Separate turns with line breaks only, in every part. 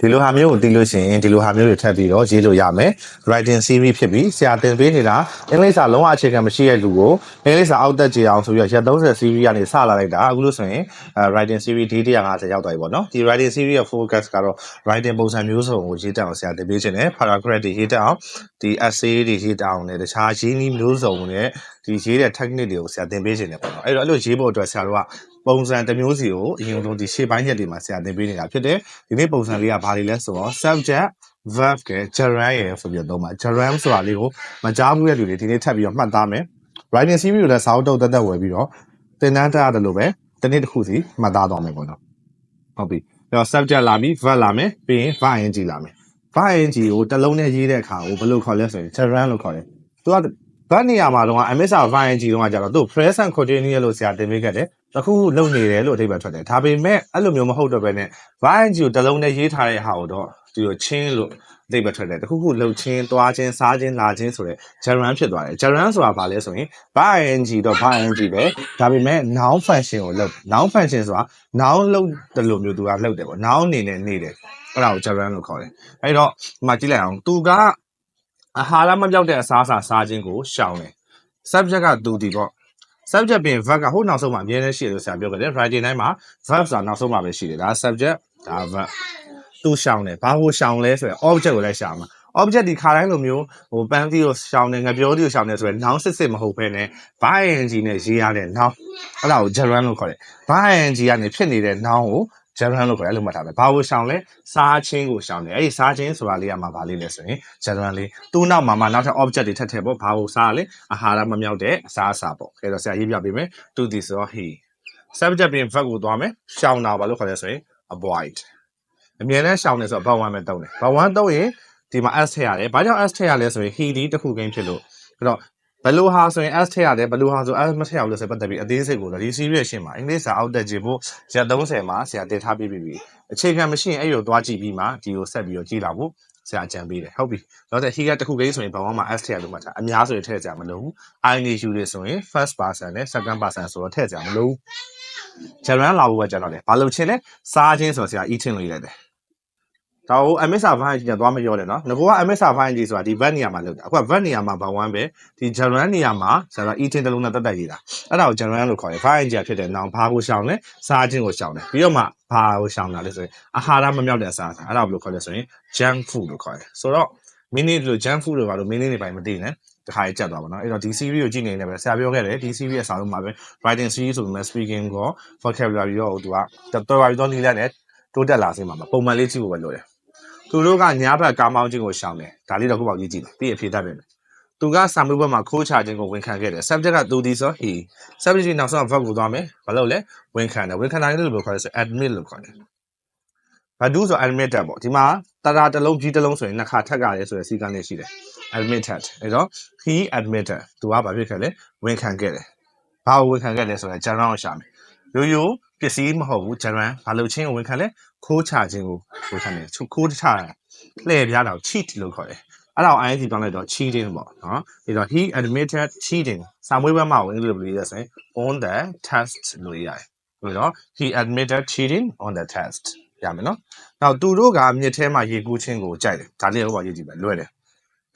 ဒီလိုဟာမျိုးကိုသိလို့ရှိရင်ဒီလိုဟာမျိုးတွေထပ်ပြီးတော့ရေးလို့ရမယ် writing series ဖြစ်ပြီးဆရာသင်ပေးနေတာအင်္ဂလိပ်စာလုံးဝအခြေခံမရှိတဲ့လူကိုအင်္ဂလိပ်စာအောက်တက်ကြအောင်ဆိုပြီးတော့ရက်30 series ကနေစလာလိုက်တာအခုလို့ဆိုရင်အဲ writing series D150 ရောက်သွားပြီပေါ့နော်ဒီ writing series ရဲ့ focus ကတော့ writing ပုံစံမျိုးစုံကိုရေးတက်အောင်ဆရာသင်ပေးခြင်းနဲ့ paragraph တွေရေးတက်အောင်ဒီ essay တွေရေးတက်အောင်နဲ့တခြားရေးနည်းမျိုးစုံနဲ့ဒီရေးတဲ့ technique တွေကိုဆရာသင်ပေးခြင်းနဲ့ပေါ့နော်အဲ့တော့အဲ့လိုရေးဖို့အတွက်ဆရာတို့က ပုံစံတစ်မျိုးစီကိုအရင်ဆုံးဒီရှေ့ပိုင်းရက်တွေမှာဆရာသင်ပေးနေတာဖြစ်တယ်ဒီနေ့ပုံစံလေးကဘာတွေလဲဆိုတော့ subject verb က gerund ရယ်ဆိုပြီးတော့သုံးပါ gerund ဆိုတာလေးကိုမကြားဘူးတဲ့လူတွေဒီနေ့ထပ်ပြီးတော့မှတ်သားမယ် writing series ကိုလည်းစာအုပ်တုပ်တက်တက်ဝယ်ပြီးတော့သင်တန်းတက်ရတယ်လို့ပဲတစ်နေ့တစ်ခုစီမှတ်သားသွားမယ်ပေါ့နော်ဟုတ်ပြီအဲ့တော့ subject လာပြီ verb လာမယ်ပြီးရင် verb ing လာမယ် verb ing ကိုတစ်လုံးနဲ့ရေးတဲ့အခါကိုဘယ်လိုခေါ်လဲဆိုရင် gerund လို့ခေါ်တယ်သူကဘတ်နေရာမှာတော့ MSR verb ing တုန်းကကြတော့သူ present continuous လို့ဆရာတင်ပေးခဲ့တယ် တခုခုလုပ်နေတယ်လို့အဓိပ္ပာယ်ထွက်တယ်ဒါပေမဲ့အဲ့လိုမျိုးမဟုတ်တော့ဘဲနဲ့ verb ing ကိုတစ်လုံးနဲ့ရေးထားတဲ့ဟာကိုတော့ဒီလိုချင်းလို့အဓိပ္ပာယ်ထွက်တယ်တခုခုလှုပ်ချင်းသွားချင်းစားချင်းလာချင်းဆိုတဲ့ gerund ဖြစ်သွားတယ် gerund ဆိုတာဘာလဲဆိုရင် verb ing တော့ verb ing ပဲဒါပေမဲ့ noun function ကိုလုပ် noun function ဆိုတာ noun လုပ်တယ်လို့မျိုးသူကလုပ်တယ်ပေါ့ noun အနေနဲ့နေတယ်အဲ့ဒါကို gerund လို့ခေါ်တယ်အဲ့တော့ဒီမှာကြည့်လိုက်အောင်သူကအာဟာရမပြောက်တဲ့အစားအစာစားခြင်းကိုရှောင်တယ် subject ကသူဒီပေါ့ subject ပြင် verb ကဟိုနောက်ဆုံးမှာအများနဲ့ရှိတယ်လို့ဆရာပြောခဲ့တယ် writing တိုင်းမှာ verb ဆိုတာနောက်ဆုံးမှာပဲရှိတယ်ဒါ subject ဒါ verb သူရှောင်တယ်ဘာကိုရှောင်လဲဆိုရင် object ကိုလည်းရှောင်မှာ object ဒီခါတိုင်းလိုမျိုးဟိုပန်းသီးကိုရှောင်တယ်ငပြောသီးကိုရှောင်တယ်ဆိုရင် noun စစ်စစ်မဟုတ်ဘဲနဲ့ verb ing နဲ့ရေးရတဲ့ noun အဲ့ဒါကို gerund လို့ခေါ်တယ် verb ing ကနေဖြစ်နေတဲ့ noun ကို gerund လို့ခေါ်တယ်အဲ့လိုမှတ်ထားမယ်ဘာကိုရှောင်လဲစားချင်းကိုရှောင်တယ်အဲ့ဒီစားချင်းဆိုတာလေးကမှဘာလေးလဲဆိုရင် gerund လေးသူ့နောက်မှာမှနောက်ထပ် object တွေထပ်ထည့်ပေါ့ဘာကိုစားလဲအာဟာရမမြောက်တဲ့အစားအစာပေါ့အဲ့တော့ဆရာရေးပြပေးမယ်သူဒီဆိုတော့ he subject ပြင် verb ကိုသွားမယ်ရှောင်တာဘာလို့ခေါ်လဲဆိုရင် avoid အမြဲတမ်းရှောင်နေဆိုတော့ verb 1ပဲတုံးတယ် verb 1တုံးရင်ဒီမှာ s ထည့်ရတယ်ဘာကြောင့် s ထည့်ရလဲဆိုရင် he ဒီတစ်ခုကိန်းဖြစ်လို့အဲ့တော့ ဘယ်လိုဟာဆိုရင် s ထည့်ရတယ်ဘယ်လိုဟာဆို s မထည့်ရဘူးလို့ဆိုပတ်သက်ပြီးအသေးစိတ်ကိုတော့ဒီ series ရှင်းမှာအင်္ဂလိပ်စာအောက်တက်ကြည့်ဖို့ရက်30မှာဆရာတင်ထားပြီးပြီအခြေခံမရှိရင်အဲ့လိုသွားကြည့်ပြီးမှဒီကိုဆက်ပြီးတော့ကြည့်လာဖို့ဆရာအကြံပေးတယ်ဟုတ်ပြီတော့တဲ့ he ကတစ်ခုကိန်းဆိုရင်ဘာမှမ s ထည့်ရလို့မှတ်တာအများဆိုရင်ထည့်ကြမလို့ i နေ you တွေဆိုရင် first person နဲ့ second person ဆိုတော့ထည့်ကြမလို့ gerund လာဖို့ပဲကျွန်တော်လေဘာလို့ချင်းလဲစားချင်းဆိုတော့ဆရာ eating လို့ရေးလိုက်တယ် ဒါကို MSR file ကြီးကသွားမပြောနဲ့နော်ငါက MSR file ကြီးဆိုတာဒီ verb နေရာမှာလုပ်တာအခုက verb နေရာမှာဘာ1ပဲဒီ gerund နေရာမှာဆရာ eating တလုံးနဲ့တက်တက်ရေးတာအဲ့ဒါကို gerund လို့ခေါ်တယ် file ကြီးဖြစ်တဲ့နောင်ဘာကိုရှောင်လဲစားခြင်းကိုရှောင်တယ်ပြီးတော့မှဘာကိုရှောင်တာလဲဆိုရင်အာဟာရမမြောက်တဲ့အစားအစာအဲ့ဒါကိုဘယ်လိုခေါ်လဲဆိုရင် junk food လို့ခေါ်တယ်ဆိုတော့ minute လို့ junk food လို့ပါလို့ minute တွေပိုင်းမသိနဲ့တခါကြီးကြက်သွားပါတော့အဲ့တော့ဒီ series ကိုကြည့်နေနေပဲဆရာပြောခဲ့တယ်ဒီ series ရဲ့စာလုံးမှာပဲ writing series ဆိုပေမဲ့ speaking ကို vocabulary ရောသူကတော်တော်တော်နီးလာနဲ့တိုးတက်လာစေမှာပါပုံမှန်လေးကြည့်ဖို့ပဲလိုတယ် သူတို့ကညာဘက်ကားမောင်းခြင်းကိုရှောင်တယ်ဒါလေးတော့ခုပေါက်ရေးကြည့်ပြီးအဖြေတတ်ပြန်တယ်သူကစာမေးပွဲမှာခိုးချခြင်းကိုဝန်ခံခဲ့တယ် subject ကသူဒီဆို he subject နောက်ဆုံး verb ကိုသွားမယ်ဘာလို့လဲဝန်ခံတယ်ဝန်ခံတာလေးလို့ခေါ်လဲဆို admit လို့ခေါ်တယ်ဘာဒူးဆို admitted ပေါ့ဒီမှာတရာတစ်လုံးကြီးတစ်လုံးဆိုရင်နှစ်ခါထပ်ကြရဲဆိုတဲ့စီကံလေးရှိတယ် admitted အဲတော့ he admitted သူကဘာဖြစ်ခဲ့လဲဝန်ခံခဲ့တယ်ဘာကိုဝန်ခံခဲ့လဲဆိုတော့ gerund ကိုရှာမယ်ရိုးရိုး ပစ္စည်းမဟုတ်ဘူး gerund ဘာလို့ချင်းကိုဝန်ခံလဲခိုးချခြင်းကိုဝန်ခံတယ်ခိုးချတာလှည့်ပြားတာကို cheat လို့ခေါ်တယ်အဲ့ဒါကို ing ပြောင်းလိုက်တော့ cheating ပေါ့နော်ပြီးတော့ he admitted cheating စာမွေးဘက်မှာဝင်လို့ပြောရဆိုရင် on the test လို့ရတယ်ပြီးတော့ he admitted cheating on the test ရမယ်နော်နောက်သူတို့ကမြစ်ထဲမှာရေကူးခြင်းကိုကြိုက်တယ်ဒါလေးတော့ရေးကြည့်မယ်လွယ်တယ်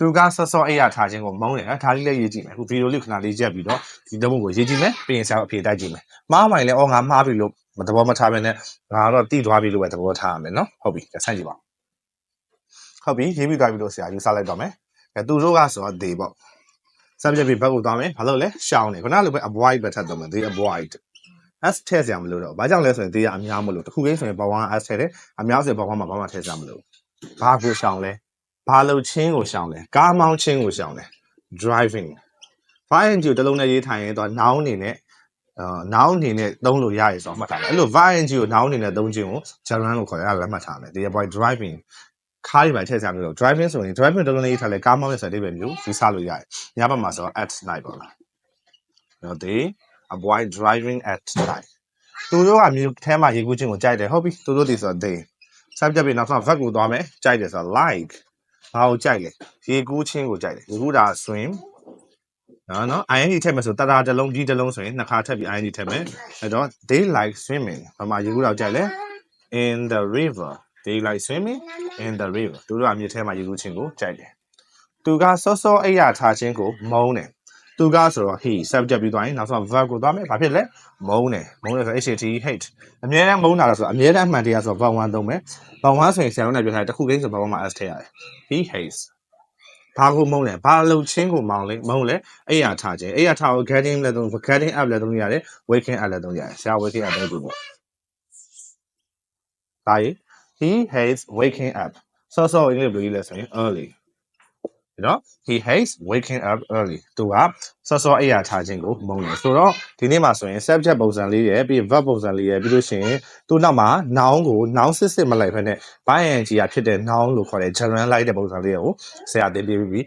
သူကဆော့ဆော့အိပ်ရထားခြင်းကိုမုန်းတယ်နော်ဒါလေးလည်းရေးကြည့်မယ်အခုဗီဒီယိုလေးခဏလေးကြက်ပြီးတော့ဒီတပုတ်ကိုရေးကြည့်မယ်ပြီးရင်ဆရာအဖြေတိုက်ကြည့်မယ်မှားမှရင်လည်းအော်ငါမှားပြီလို့မသဘောမထားဘဲနဲ့ငါတော့တိသွားပြီလို့ပဲသဘောထားရမယ်နော်ဟုတ်ပြီဆက်ကြည့်ပါဟုတ်ပြီရေးပြီးသွားပြီလို့ဆရာယူဆလိုက်တော့မယ်အဲသူတို့ကဆိုတော့ they ပေါ့ subject ဘက်ကိုသွားမယ်ဘာလို့လဲရှောင်းတယ်ခုနကလိုပဲ avoid ပဲထပ်တော့မယ် they avoid s ထည့်စရာမလိုတော့ဘာကြောင့်လဲဆိုရင် they ကအများမလို့တခုကိန်းဆိုရင်ဘာဝါ s ထည့်တယ်အများဆိုရင်ဘာဝါမှာဘာမှထည့်စရာမလိုဘာကိုရှောင်းလဲ ဘာလို့ချင်းကိုရှောင်းလဲကားမောင်းချင်းကိုရှောင်းလဲ driving fine ကိုတလုံးနဲ့ရေးထိုင်ရင်တော့ noun အနေနဲ့အာ noun အနေနဲ့သုံးလို့ရရဆိုတော့မှတ်ထားတယ်အဲ့လို fine ကို noun အနေနဲ့သုံးခြင်းကို gerund လို့ခေါ်ရတယ်အဲ့ဒါလည်းမှတ်ထားမယ် they avoid driving ကားတွေပဲထည့်စရာမလို driving ဆိုရင် driving တလုံးနဲ့ရေးထားလဲကားမောင်းရဲ့ဆိုတဲ့အဓိပ္ပာယ်မျိုးယူဆလို့ရတယ်ညဘက်မှာဆိုတော့ at night ပေါ့လားအဲ့တော့ they avoid driving at night သူတို့ကမြို့ထဲမှာရေကူးခြင်းကိုကြိုက်တယ်ဟုတ်ပြီသူတို့ဒီဆိုတော့ they subject ပြီးနောက်ဆုံး verb ကိုသွားမယ်ကြိုက်တယ်ဆိုတော့ like ဘာကိုကြိုက်လဲရေကူးခြင်းကိုကြိုက်တယ်ရေကူးတာ swim နော်နော် ing ထည့်မယ်ဆိုတရာတစ်လုံးကြီးတစ်လုံးဆိုရင်နှစ်ခါထပ်ပြီး ing ထည့်မယ်အဲ့တော့ they like swimming ဘာမှရေကူးတော့ကြိုက်လဲ in the river they like swimming in the river သူတို့ကမြစ်ထဲမှာရေကူးခြင်းကိုကြိုက်တယ်သူကစောစောအိယာထားခြင်းကိုမုန်းတယ် သူကဆိုတော့ he subject ပြီးသွားရင်နောက်ဆုံး verb ကိုသွားမယ်ဘာဖြစ်လဲမုန်းတယ်မုန်းတယ်ဆိုတော့ HAT hate အမြဲတမ်းမုန်းတာလို့ဆိုတော့အမြဲတမ်းအမှန်တရားဆိုတော့ verb 1သုံးမယ် verb 1ဆိုရင်ဆရာတို့နဲ့ပြောထားတယ်တစ်ခုချင်းဆို verb 1မှာ s ထည့်ရတယ် he hates ဘာကိုမုန်းလဲဘာလုံချင်းကိုမောင်းလဲမုန်းလဲအဲ့ရထားခြင်းအဲ့ရထားကို getting လည်းသုံး getting up လည်းသုံးရတယ် waking up လည်းသုံးရတယ်ဆရာ waking up လည်းသုံးပေါ့ဒါရီ he hates waking up စောစောအင်္ဂလိပ်လိုရေးလဲဆိုရင် early နော် he hates waking up early သူကစောစောအဲ့ရထားခြင်းကိုမုန်းတယ်ဆိုတော့ဒီနေ့မှာဆိုရင် subject ပုံစံလေးရယ်ပြီး verb ပုံစံလေးရယ်ပြီးလို့ရှိရင်သူ့နောက်မှာ noun ကို noun စစ်စစ်မလိုက်ဖ ೇನೆ ဘာယန်ကြီးရဖြစ်တဲ့ noun လို့ခေါ်တဲ့ general လိုက်တဲ့ပုံစံလေးကိုဆရာတင်ပြပြီးပြီ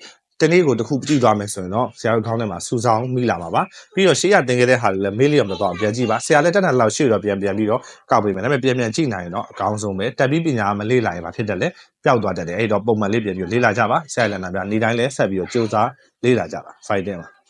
တနေ့ကိုတစ်ခုကြည့်သွားမယ်ဆိုရင်တော့ဆရာတို့ခေါင်းထဲမှာစူဆောင်းမိလာမှာပါပြီးတော့ရှေ့ရတင်ခဲ့တဲ့ဟာတွေလည်းမေးလျော်မတော့ပြန်ကြည့်ပါဆရာလည်းတက်တက်လောက်ရှေ့တော့ပြန်ပြန်ပြီးတော့ကောက်ပေးမယ်ဒါပေမဲ့ပြန်ပြန်ကြည့်နိုင်ရင်တော့အကောင်းဆုံးပဲတက်ပြီးပညာမလေ့လာရင်ဘာဖြစ်တယ်လဲပျောက်သွားတတ်တယ်အဲ့တော့ပုံမှန်လေးပြန်ပြီးလေ့လာကြပါဆရာလည်းနာပြနေတိုင်းလည်းဆက်ပြီးတော့စူးစမ်းလေ့လာကြပါ fighting ပါ